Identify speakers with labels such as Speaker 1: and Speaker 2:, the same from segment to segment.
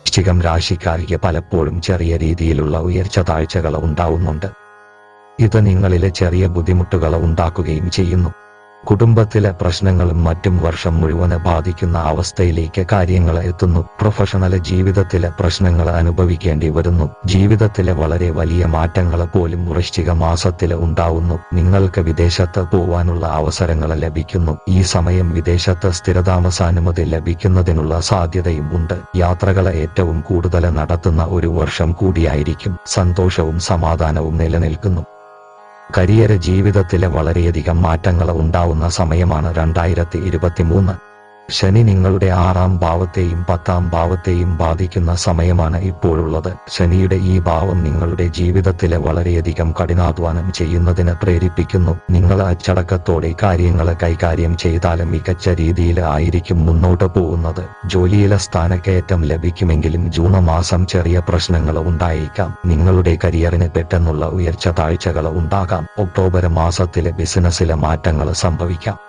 Speaker 1: വൃശ്ചികം രാശിക്കാർക്ക് പലപ്പോഴും ചെറിയ രീതിയിലുള്ള ഉയർച്ച താഴ്ചകൾ ഉണ്ടാവുന്നുണ്ട്. ഇത് നിങ്ങളിലെ ചെറിയ ബുദ്ധിമുട്ടുകൾ ഉണ്ടാക്കുകയും ചെയ്യുന്നു. കുടുംബത്തിലെ പ്രശ്നങ്ങളും മറ്റും വർഷം മുഴുവൻ ബാധിക്കുന്ന അവസ്ഥയിലേക്ക് കാര്യങ്ങൾ എത്തുന്നു. പ്രൊഫഷണൽ ജീവിതത്തിലെ പ്രശ്നങ്ങൾ അനുഭവിക്കേണ്ടി വരുന്നു. ജീവിതത്തിലെ വളരെ വലിയ മാറ്റങ്ങൾ പോലും വൃശ്ചിക മാസത്തിൽ ഉണ്ടാവുന്നു. നിങ്ങൾക്ക് വിദേശത്ത് പോവാനുള്ള അവസരങ്ങൾ ലഭിക്കുന്നു. ഈ സമയം വിദേശത്ത് സ്ഥിരതാമസാനുമതി ലഭിക്കുന്നതിനുള്ള സാധ്യതയും ഉണ്ട്. യാത്രകളെ ഏറ്റവും കൂടുതൽ നടത്തുന്ന ഒരു വർഷം കൂടിയായിരിക്കും. സന്തോഷവും സമാധാനവും നിലനിൽക്കുന്നു. കരിയർ ജീവിതത്തിലെ വളരെയധികം മാറ്റങ്ങൾ ഉണ്ടാവുന്ന സമയമാണ് രണ്ടായിരത്തി ഇരുപത്തിമൂന്ന്. ശനി നിങ്ങളുടെ ആറാം ഭാവത്തെയും പത്താം ഭാവത്തെയും ബാധിക്കുന്ന സമയമാണ് ഇപ്പോഴുള്ളത്. ശനിയുടെ ഈ ഭാവം നിങ്ങളുടെ ജീവിതത്തിലെ വളരെയധികം കഠിനാധ്വാനം ചെയ്യുന്നതിന് പ്രേരിപ്പിക്കുന്നു. നിങ്ങൾ അച്ചടക്കത്തോടെ കാര്യങ്ങൾ കൈകാര്യം ചെയ്താലും മികച്ച രീതിയിൽ ആയിരിക്കും മുന്നോട്ട് പോകുന്നത്. ജോലിയിലെ സ്ഥാനക്കയറ്റം ലഭിക്കുമെങ്കിലും ജൂൺ മാസം ചെറിയ പ്രശ്നങ്ങൾ ഉണ്ടായേക്കാം. നിങ്ങളുടെ കരിയറിന് പെട്ടെന്നുള്ള ഉയർച്ച താഴ്ചകൾ ഉണ്ടാകാം. ഒക്ടോബർ മാസത്തിലെ ബിസിനസ്സിലെ മാറ്റങ്ങൾ സംഭവിക്കാം.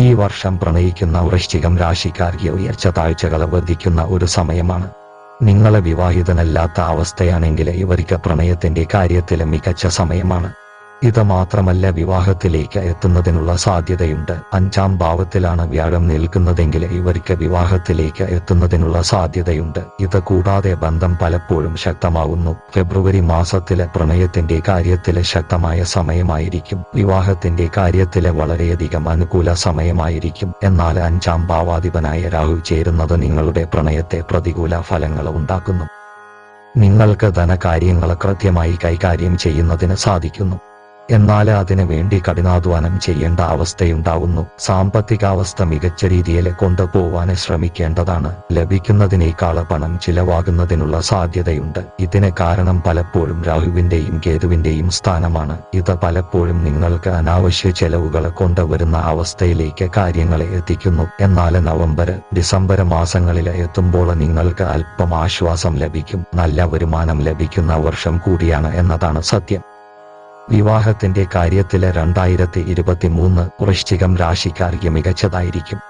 Speaker 1: ഈ വർഷം പ്രണയിക്കുന്ന വൃശ്ചികം രാശിക്കാർക്ക് ഉയർച്ച താഴ്ചകൾ വർദ്ധിക്കുന്ന ഒരു സമയമാണ്. നിങ്ങളെ വിവാഹിതനല്ലാത്ത അവസ്ഥയാണെങ്കിൽ ഇവർക്ക് പ്രണയത്തിന്റെ കാര്യത്തിൽ മികച്ച സമയമാണ്. ഇത് മാത്രമല്ല വിവാഹത്തിലേക്ക് എത്തുന്നതിനുള്ള സാധ്യതയുണ്ട്. അഞ്ചാം ഭാവത്തിലാണ് വ്യാഴം നിൽക്കുന്നതെങ്കിൽ ഇവർക്ക് വിവാഹത്തിലേക്ക് എത്തുന്നതിനുള്ള സാധ്യതയുണ്ട്. ഇത് കൂടാതെ ബന്ധം പലപ്പോഴും ശക്തമാകുന്നു ഫെബ്രുവരി മാസത്തിലെ പ്രണയത്തിന്റെ കാര്യത്തിലെ ശക്തമായ സമയമായിരിക്കും. വിവാഹത്തിന്റെ കാര്യത്തിലെ വളരെയധികം അനുകൂല സമയമായിരിക്കും. എന്നാൽ അഞ്ചാം ഭാവാധിപനായ രാഹു ചേരുന്നത് നിങ്ങളുടെ പ്രണയത്തെ പ്രതികൂല ഫലങ്ങൾ ഉണ്ടാക്കുന്നു. നിങ്ങൾക്ക് ധനകാര്യങ്ങൾ കൃത്യമായി കൈകാര്യം ചെയ്യുന്നതിന് സാധിക്കുന്നു. എന്നാൽ അതിനു വേണ്ടി കഠിനാധ്വാനം ചെയ്യേണ്ട അവസ്ഥയുണ്ടാവുന്നു. സാമ്പത്തികാവസ്ഥ മികച്ച രീതിയിൽ കൊണ്ടുപോവാൻ ശ്രമിക്കേണ്ടതാണ്. ലഭിക്കുന്നതിനേക്കാൾ പണം ചിലവാകുന്നതിനുള്ള സാധ്യതയുണ്ട്. ഇതിന് കാരണം പലപ്പോഴും രാഹുവിന്റെയും കേതുവിന്റെയും സ്ഥാനമാണ്. ഇത് പലപ്പോഴും നിങ്ങൾക്ക് അനാവശ്യ ചെലവുകൾ കൊണ്ടുവരുന്ന അവസ്ഥയിലേക്ക് കാര്യങ്ങളെ എത്തിക്കുന്നു. എന്നാൽ നവംബർ ഡിസംബർ മാസങ്ങളിൽ എത്തുമ്പോൾ നിങ്ങൾക്ക് അല്പം ആശ്വാസം ലഭിക്കും. നല്ല വരുമാനം ലഭിക്കുന്ന വർഷം കൂടിയാണ് എന്നതാണ് സത്യം. വിവാഹത്തിന്റെ കാര്യത്തിൽ രണ്ടായിരത്തി ഇരുപത്തിമൂന്ന് വൃശ്ചികം രാശിക്കാർക്ക് മികച്ചതായിരിക്കും.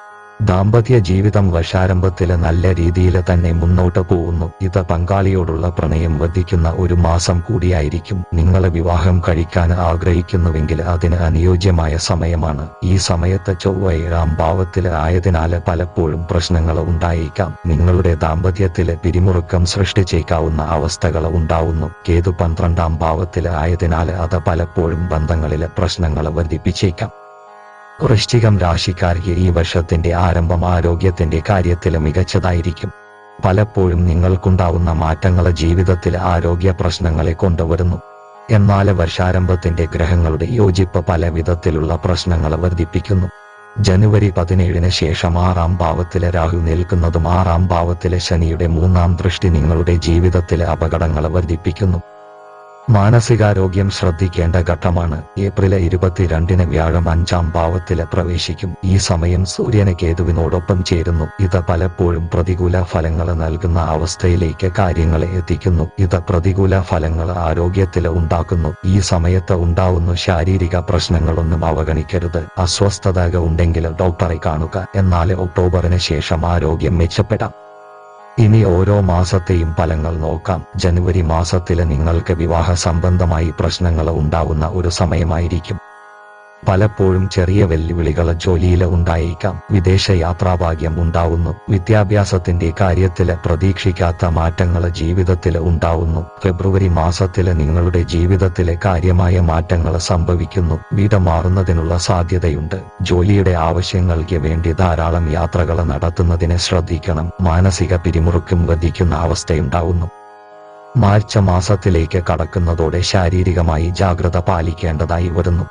Speaker 1: ദാമ്പത്യ ജീവിതം വർഷാരംഭത്തിൽ നല്ല രീതിയിൽ തന്നെ മുന്നോട്ട് പോകുന്നു. ഇത് പങ്കാളിയോടുള്ള പ്രണയം വർദ്ധിക്കുന്ന ഒരു മാസം കൂടിയായിരിക്കും. നിങ്ങൾ വിവാഹം കഴിക്കാൻ ആഗ്രഹിക്കുന്നുവെങ്കിൽ അതിന് അനുയോജ്യമായ സമയമാണ്. ഈ സമയത്ത് ചൊവ്വയേഴാം ഭാവത്തിൽ ആയതിനാല് പലപ്പോഴും പ്രശ്നങ്ങൾ ഉണ്ടായേക്കാം. നിങ്ങളുടെ ദാമ്പത്യത്തിൽ പിരിമുറുക്കം സൃഷ്ടിച്ചേക്കാവുന്ന അവസ്ഥകൾ ഉണ്ടാവുന്നു. കേതു പന്ത്രണ്ടാം ഭാവത്തിൽ ആയതിനാൽ അത് പലപ്പോഴും ബന്ധങ്ങളിലെ പ്രശ്നങ്ങൾ വർദ്ധിപ്പിച്ചേക്കാം. വൃശ്ചികം രാശിക്കാർക്ക് ഈ വർഷത്തിന്റെ ആരംഭം ആരോഗ്യത്തിന്റെ കാര്യത്തിൽ മികച്ചതായിരിക്കും. പലപ്പോഴും നിങ്ങൾക്കുണ്ടാവുന്ന മാറ്റങ്ങൾ ജീവിതത്തിൽ ആരോഗ്യ പ്രശ്നങ്ങളെ കൊണ്ടുവരുന്നു. എന്നാൽ വർഷാരംഭത്തിന്റെ ഗ്രഹങ്ങളുടെ യോജിപ്പ് പല വിധത്തിലുള്ള പ്രശ്നങ്ങൾ വർദ്ധിപ്പിക്കുന്നു. ജനുവരി പതിനേഴിന് ശേഷം ആറാം ഭാവത്തിലെ രാഹു നിൽക്കുന്നതും ആറാം ഭാവത്തിലെ ശനിയുടെ മൂന്നാം ദൃഷ്ടി നിങ്ങളുടെ ജീവിതത്തിലെ അപകടങ്ങൾ വർദ്ധിപ്പിക്കുന്നു. മാനസികാരോഗ്യം ശ്രദ്ധിക്കേണ്ട ഘട്ടമാണ്. ഏപ്രിൽ ഇരുപത്തിരണ്ടിന് വ്യാഴം അഞ്ചാം ഭാവത്തിൽ പ്രവേശിക്കും. ഈ സമയം സൂര്യന് കേതുവിനോടൊപ്പം ചേരുന്നു. ഇത് പലപ്പോഴും പ്രതികൂല ഫലങ്ങൾ നൽകുന്ന അവസ്ഥയിലേക്ക് കാര്യങ്ങളെ എത്തിക്കുന്നു. ഇത് പ്രതികൂല ഫലങ്ങൾ ആരോഗ്യത്തിൽ ഉണ്ടാക്കുന്നു. ഈ സമയത്ത് ഉണ്ടാവുന്ന ശാരീരിക പ്രശ്നങ്ങളൊന്നും അവഗണിക്കരുത്. അസ്വസ്ഥതകൾ ഉണ്ടെങ്കിൽ ഡോക്ടറെ കാണുക. എന്നാൽ ഒക്ടോബറിന് ശേഷം ആരോഗ്യം മെച്ചപ്പെടാം. ഇനി ഓരോ മാസത്തെയും ഫലങ്ങൾ നോക്കാം. ജനുവരി മാസത്തിൽ നിങ്ങൾക്ക് വിവാഹ സംബന്ധമായി പ്രശ്നങ്ങൾ ഉണ്ടാവുന്ന ഒരു സമയമായിരിക്കും. പലപ്പോഴും ചെറിയ വെല്ലുവിളികൾ ജോലിയിൽ ഉണ്ടായേക്കാം. വിദേശ യാത്രാഭാഗ്യം ഉണ്ടാവുന്നു. വിദ്യാഭ്യാസത്തിന്റെ കാര്യത്തിൽ പ്രതീക്ഷിക്കാത്ത മാറ്റങ്ങൾ ജീവിതത്തിൽ ഉണ്ടാവുന്നു. ഫെബ്രുവരി മാസത്തിൽ നിങ്ങളുടെ ജീവിതത്തിലെ കാര്യമായ മാറ്റങ്ങൾ സംഭവിക്കുന്നു. വീട് മാറുന്നതിനുള്ള സാധ്യതയുണ്ട്. ജോലിയുടെ ആവശ്യങ്ങൾക്ക് വേണ്ടി ധാരാളം യാത്രകൾ നടത്തുന്നതിനെ ശ്രദ്ധിക്കണം. മാനസിക പിരിമുറുക്കം വധിക്കുന്ന അവസ്ഥയുണ്ടാവുന്നു. മാർച്ച് മാസത്തിലേക്ക് കടക്കുന്നതോടെ ശാരീരികമായി ജാഗ്രത പാലിക്കേണ്ടതായി വരുന്നു.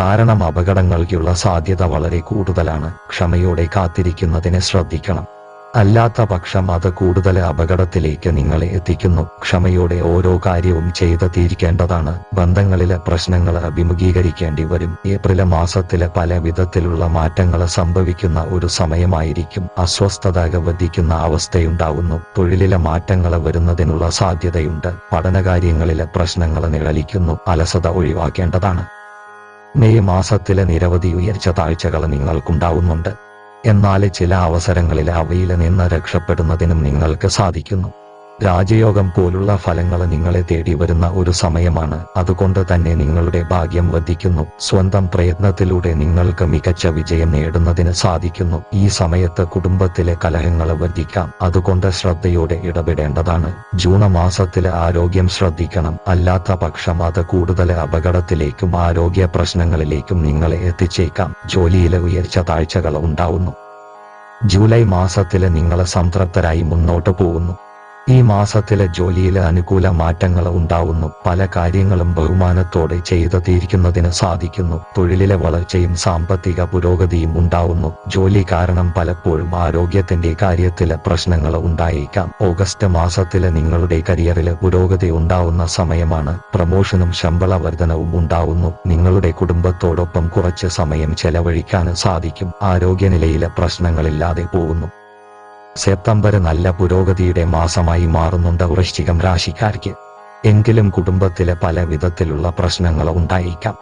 Speaker 1: കാരണം അപകടങ്ങൾക്കുള്ള സാധ്യത വളരെ കൂടുതലാണ്. ക്ഷമയോടെ കാത്തിരിക്കുന്നതിനെ ശ്രദ്ധിക്കണം. അല്ലാത്ത പക്ഷം അത് കൂടുതൽ അപകടത്തിലേക്ക് നിങ്ങളെ എത്തിക്കുന്നു. ക്ഷമയോടെ ഓരോ കാര്യവും ചെയ്ത് തീരിക്കേണ്ടതാണ് ബന്ധങ്ങളിലെ പ്രശ്നങ്ങൾ അഭിമുഖീകരിക്കേണ്ടി വരും. ഏപ്രിൽ മാസത്തിലെ പല വിധത്തിലുള്ള മാറ്റങ്ങൾ സംഭവിക്കുന്ന ഒരു സമയമായിരിക്കും. അസ്വസ്ഥത വധിക്കുന്ന അവസ്ഥയുണ്ടാവുന്നു. തൊഴിലിലെ മാറ്റങ്ങൾ വരുന്നതിനുള്ള സാധ്യതയുണ്ട്. പഠനകാര്യങ്ങളിലെ പ്രശ്നങ്ങൾ നിഴലിക്കുന്നു. അലസത ഒഴിവാക്കേണ്ടതാണ്. മെയ് മാസത്തിലെ നിരവധി ഉയർച്ച താഴ്ചകൾ നിങ്ങൾക്കുണ്ടാവുന്നുണ്ട്. എന്നാൽ ചില അവസരങ്ങളിൽ അവയിൽ നിന്ന് രക്ഷപ്പെടുന്നതിനും നിങ്ങൾക്ക് സാധിക്കുന്നു. രാജയോഗം പോലുള്ള ഫലങ്ങൾ നിങ്ങളെ തേടി വരുന്ന ഒരു സമയമാണ്. അതുകൊണ്ട് തന്നെ നിങ്ങളുടെ ഭാഗ്യം വധിക്കുന്നു സ്വന്തം പ്രയത്നത്തിലൂടെ നിങ്ങൾക്ക് മികച്ച വിജയം നേടുന്നതിന് സാധിക്കുന്നു. ഈ സമയത്ത് കുടുംബത്തിലെ കലഹങ്ങൾ വധിക്കാം അതുകൊണ്ട് ശ്രദ്ധയോടെ ഇടപെടേണ്ടതാണ്. ജൂൺ മാസത്തിലെ ആരോഗ്യം ശ്രദ്ധിക്കണം. അല്ലാത്ത പക്ഷം അത് കൂടുതൽ അപകടത്തിലേക്കും ആരോഗ്യ പ്രശ്നങ്ങളിലേക്കും നിങ്ങളെ എത്തിച്ചേക്കാം. ജോലിയിലെ ഉയർച്ച താഴ്ചകൾ ഉണ്ടാവുന്നു. ജൂലൈ മാസത്തിലെ നിങ്ങൾ സംതൃപ്തരായി മുന്നോട്ടു പോകുന്നു. ഈ മാസത്തിലെ ജോലിയിലെ അനുകൂല മാറ്റങ്ങൾ ഉണ്ടാവുന്നു. പല കാര്യങ്ങളും ബഹുമാനത്തോടെ ചെയ്തു തീരിക്കുന്നതിന് സാധിക്കുന്നു. തൊഴിലിലെ വളർച്ചയും സാമ്പത്തിക പുരോഗതിയും ഉണ്ടാവുന്നു. ജോലി കാരണം പലപ്പോഴും ആരോഗ്യത്തിന്റെ കാര്യത്തിലെ പ്രശ്നങ്ങൾ ഉണ്ടായേക്കാം. ഓഗസ്റ്റ് മാസത്തിലെ നിങ്ങളുടെ കരിയറിലെ പുരോഗതി ഉണ്ടാവുന്ന സമയമാണ്. പ്രമോഷനും ശമ്പള വർധനവും ഉണ്ടാവുന്നു. നിങ്ങളുടെ കുടുംബത്തോടൊപ്പം കുറച്ച് സമയം ചെലവഴിക്കാൻ സാധിക്കും. ആരോഗ്യനിലയിലെ പ്രശ്നങ്ങളില്ലാതെ പോകുന്നു. സെപ്റ്റംബർ നല്ല പുരോഗതിയുടെ മാസമായി മാറുന്നുണ്ട് വൃശ്ചികം രാശിക്കാർക്ക്. എങ്കിലും കുടുംബത്തിലെ പല വിധത്തിലുള്ള പ്രശ്നങ്ങൾ ഉണ്ടായേക്കാം.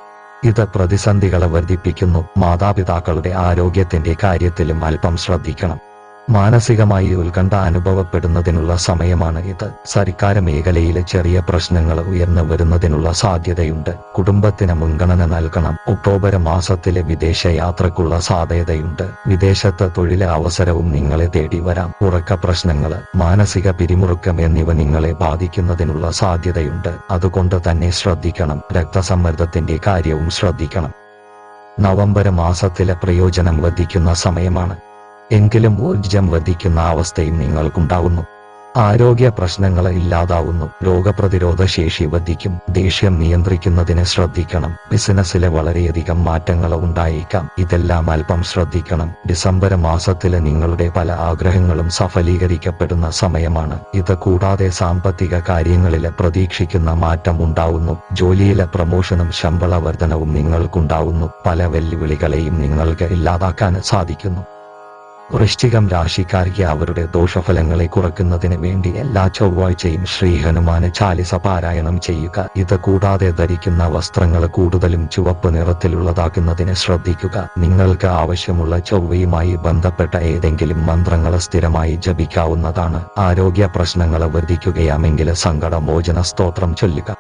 Speaker 1: ഇത് പ്രതിസന്ധികളെ വർദ്ധിപ്പിക്കുന്നു. മാതാപിതാക്കളുടെ ആരോഗ്യത്തിന്റെ കാര്യത്തിലും അല്പം ശ്രദ്ധിക്കണം. മാനസികമായി ഉത്കണ്ഠ അനുഭവപ്പെടുന്നതിനുള്ള സമയമാണ് ഇത്. സർക്കാർ മേഖലയിലെ ചെറിയ പ്രശ്നങ്ങൾ ഉയർന്നു വരുന്നതിനുള്ള സാധ്യതയുണ്ട്. കുടുംബത്തിന് മുൻഗണന നൽകണം. ഒക്ടോബർ മാസത്തിലെ വിദേശ യാത്രക്കുള്ള സാധ്യതയുണ്ട്. വിദേശത്ത് തൊഴിലെ അവസരവും നിങ്ങളെ തേടി വരാം. ഉറക്ക പ്രശ്നങ്ങൾ മാനസിക പിരിമുറുക്കം എന്നിവ നിങ്ങളെ ബാധിക്കുന്നതിനുള്ള സാധ്യതയുണ്ട്. അതുകൊണ്ട് തന്നെ ശ്രദ്ധിക്കണം. രക്തസമ്മർദ്ദത്തിന്റെ കാര്യവും ശ്രദ്ധിക്കണം. നവംബർ മാസത്തിലെ പ്രയോജനം വർദ്ധിക്കുന്ന സമയമാണ്. എങ്കിലും ഊർജം വധിക്കുന്ന അവസ്ഥയും നിങ്ങൾക്കുണ്ടാവുന്നു. ആരോഗ്യ പ്രശ്നങ്ങൾ ഇല്ലാതാവുന്നു. രോഗപ്രതിരോധ ശേഷി വധിക്കും. ദേഷ്യം നിയന്ത്രിക്കുന്നതിന് ശ്രദ്ധിക്കണം. ബിസിനസ്സിലെ വളരെയധികം മാറ്റങ്ങൾ ഉണ്ടായേക്കാം. ഇതെല്ലാം അല്പം ശ്രദ്ധിക്കണം. ഡിസംബർ മാസത്തിലെ നിങ്ങളുടെ പല ആഗ്രഹങ്ങളും സഫലീകരിക്കപ്പെടുന്ന സമയമാണ്. ഇത് കൂടാതെ സാമ്പത്തിക കാര്യങ്ങളിലെ പ്രതീക്ഷിക്കുന്ന മാറ്റം ഉണ്ടാവുന്നു. ജോലിയിലെ പ്രമോഷനും ശമ്പള വർധനവും നിങ്ങൾക്കുണ്ടാവുന്നു. പല വെല്ലുവിളികളെയും നിങ്ങൾക്ക് ഇല്ലാതാക്കാൻ സാധിക്കുന്നു. വൃശ്ചികം രാശിക്കാർക്ക് അവരുടെ ദോഷഫലങ്ങളെ കുറയ്ക്കുന്നതിന് വേണ്ടി എല്ലാ ചൊവ്വാഴ്ചയും ശ്രീ ഹനുമാന് ചാലിസ പാരായണം ചെയ്യുക. ഇത് കൂടാതെ ധരിക്കുന്ന വസ്ത്രങ്ങൾ കൂടുതലും ചുവപ്പ് നിറത്തിലുള്ളതാക്കുന്നതിന് ശ്രദ്ധിക്കുക. നിങ്ങൾക്ക് ആവശ്യമുള്ള ചൊവ്വയുമായി ബന്ധപ്പെട്ട ഏതെങ്കിലും മന്ത്രങ്ങൾ സ്ഥിരമായി ജപിക്കാവുന്നതാണ്. ആരോഗ്യ പ്രശ്നങ്ങൾ വർദ്ധിക്കുകയാണെങ്കിൽ സങ്കടമോചന സ്തോത്രം ചൊല്ലുക.